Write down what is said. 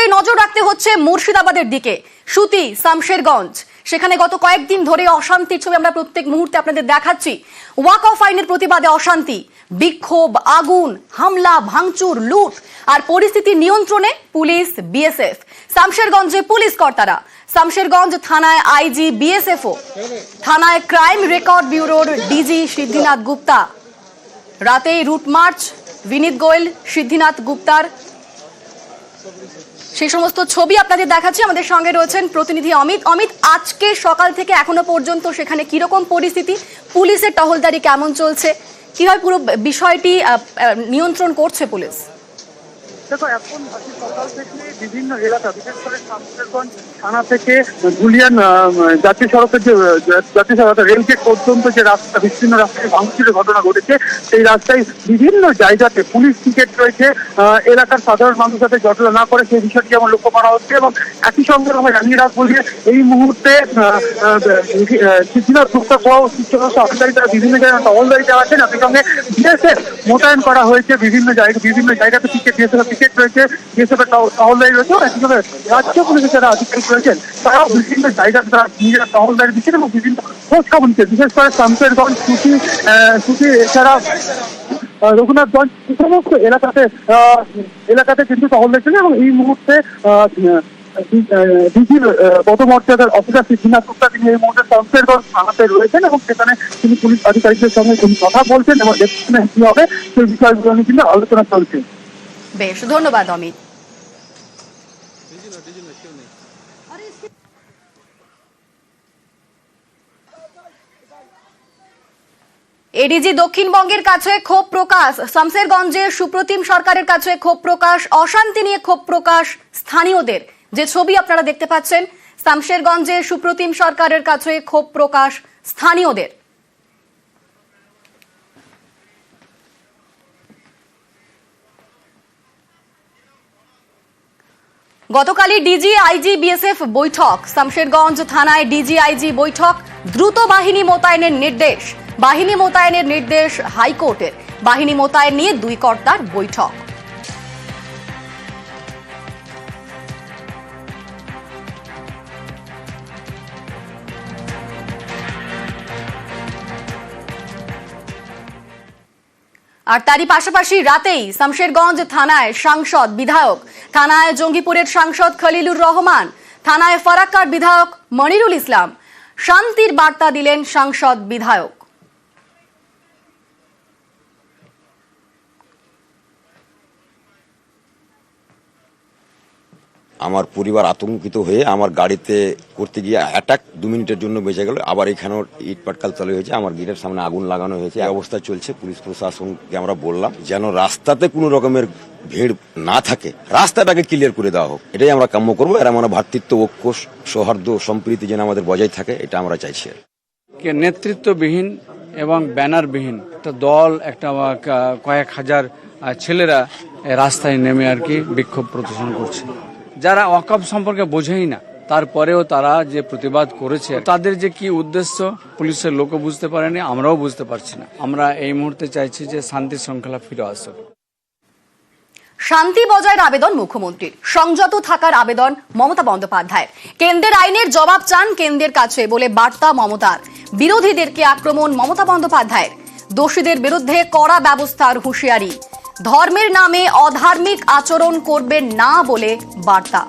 শুরুতেই নজর রাখতে হচ্ছে মুর্শিদাবাদের দিকে। সুতি, শামশেরগঞ্জ। সেখানে গত কয়েকদিন ধরে অশান্তির ছবি আমরা প্রত্যেক মুহূর্তে আপনাদের দেখাচ্ছি। ওয়াক অফ আইনের প্রতিবাদে অশান্তি। বিক্ষোভ, আগুন, হামলা, ভাঙচুর, লুট আর পরিস্থিতি নিয়ন্ত্রণে পুলিশ, বিএসএফ। শামশেরগঞ্জে পুলিশ কর্তারা। শামশেরগঞ্জ থানায় আইজি, বিএসএফও। থানায় ক্রাইম রেকর্ড ব্যুরোর ডিজি সিদ্ধিনাথ গুপ্তা। রাতেই রুট মার্চ, বিনীত গোয়েল, সিদ্ধিনাথ গুপ্তার সেই সমস্ত ছবি আপনাদের দেখাচ্ছি। আমাদের সঙ্গে রয়েছেন প্রতিনিধি অমিত। অমিত, আজকে সকাল থেকে এখনও পর্যন্ত সেখানে কীরকম পরিস্থিতি? পুলিশের টহলদারি কেমন চলছে? কীভাবে পুরো বিষয়টি নিয়ন্ত্রণ করছে পুলিশ? দেখো, এখন সকাল থেকে বিভিন্ন এলাকা, বিশেষ করে শামশেরগঞ্জ থানা থেকে গুলিয়ান জাতীয় সড়কের যে জাতীয় সড়ক রেলগেট পর্যন্ত যে রাস্তা বিচ্ছিন্ন রাস্তায় ভাঙচুরের ঘটনা ঘটেছে, সেই রাস্তায় বিভিন্ন জায়গাতে পুলিশ টিকেট রয়েছে। এলাকার সাধারণ মানুষ যাতে জটলা না করে সেই বিষয়টি যেমন লক্ষ্য করা হচ্ছে, এবং একই সঙ্গে আমরা জানিয়ে রাখব যে এই মুহূর্তে সিদ্ধিনাথ গুপ্তা সহ শিক্ষক আধিকারিক তারা বিভিন্ন জায়গায় টহলদারিতে আছেন। একই সঙ্গে বিএসএফ মোতায়েন করা হয়েছে। বিভিন্ন জায়গায় বিভিন্ন জায়গাতে টিকিট বিএসএফ টিকিট রয়েছে বিএসএফ এর টহলদারি রয়েছে, এবং একই সঙ্গে রাজ্য পুলিশের যারা আধিকারিক রয়েছেন, তারাও বিভিন্ন জায়গাতে তারা নিজেরা টহলদারি দিচ্ছেন এবং বিভিন্ন খোঁজ খবর নিচ্ছেন। বিশেষ করে শামশেরগঞ্জ সুতি সুতি এছাড়া রঘুনাথগঞ্জ সমস্ত এলাকাতে এলাকাতে কিন্তু টহল দিচ্ছেন এবং এই মুহূর্তে ডিজির পদমর্যাদার অফিসার সিদ্ধিনাথ গুপ্তা তিনি এই মুহূর্তে শামশেরগঞ্জ থানাতে রয়েছেন এবং সেখানে তিনি পুলিশ আধিকারিকদের সঙ্গে কথা বলছেন এবং দেখছেন কি হবে, সেই বিষয়গুলো নিয়ে কিন্তু আলোচনা চলছে। বেশ, ধন্যবাদ, অমিত। এডিজি দক্ষিণবঙ্গের কাছে ক্ষোভ প্রকাশ শামসেরগঞ্জে সুপ্রতিম সরকারের কাছে ক্ষোভ প্রকাশ, অশান্তি নিয়ে ক্ষোভ প্রকাশ স্থানীয়দের। যে ছবি আপনারা দেখতে পাচ্ছেন, শামশেরগঞ্জে সুপ্রতিম সরকারের কাছে ক্ষোভ প্রকাশ স্থানীয়দের। গতকালই ডিজি আইজি বিএসএফ বৈঠক। শামশেরগঞ্জ থানায় ডিজি আইজি বৈঠক। দ্রুত বাহিনী মোতায়েনের নির্দেশ। বাহিনী মোতায়েনের নির্দেশ হাইকোর্টের। বাহিনী মোতায়েন নিয়ে দুই কর্তার বৈঠক। আর তারই পাশাপাশি রাতেই শামশেরগঞ্জ থানায় সাংসদ বিধায়ক, থানায় জঙ্গিপুরের সাংসদ খলিলুর রহমান, থানায় ফারাক্কার বিধায়ক মনিরুল ইসলাম শান্তির বার্তা দিলেন সাংসদ বিধায়ক। আমার পরিবার আতঙ্কিত হয়ে আমার গাড়িতে করতে গিয়ে অ্যাটাক দু মিনিটের জন্য বেঁচে গেল। আবার এখানেও ইট পাটকাল চালু হয়েছে। আমার গেটের সামনে আগুন লাগানো হয়েছে। অবস্থা চলছে। পুলিশ প্রশাসনকে আমরা বললাম, যেন রাস্তাতে কোনো রকমের ভিড় না থাকে। রাস্তাটাকে ক্লিয়ার করে দেওয়া হোক। এটাই আমরা কাম্য করব। আর আমরা ভ্রাতৃত্ব, ঐক্য, সৌহার্দ্য, সম্প্রীতি যেন আমাদের বজায় থাকে, এটা আমরা চাইছি কে। নেতৃত্ববিহীন এবং ব্যানারবিহীন। একটা দল, একটা কয়েক হাজার ছেলেরা রাস্তায় নেমে আর কি বিক্ষোভ প্রদর্শন করছে। যারা ওয়াকফ সম্পর্কে বোঝেই না, তারপরেও তারা যে প্রতিবাদ করেছে, তাদের যে কি উদ্দেশ্য, পুলিশের লোকও বুঝতে পারেনি, আমরাও বুঝতে পারছি না। আমরা এই মুহূর্তে চাইছি যে শান্তি শৃঙ্খলা ফিরে আসুক। শান্তি বজায়ের আবেদন মুখ্যমন্ত্রীর। সংযত থাকার আবেদন মমতা বন্দ্যোপাধ্যায়ের। কেন্দ্রের আইনের জবাব চান কেন্দ্রের কাছে বলে বার্তা মমতার। বিরোধীদেরকে আক্রমণ মমতা বন্দ্যোপাধ্যায়ের। দোষীদের বিরুদ্ধে কড়া ব্যবস্থার হুঁশিয়ারি। ধর্মের নামে অধার্মিক আচরণ করবেন না বলে বার্তা।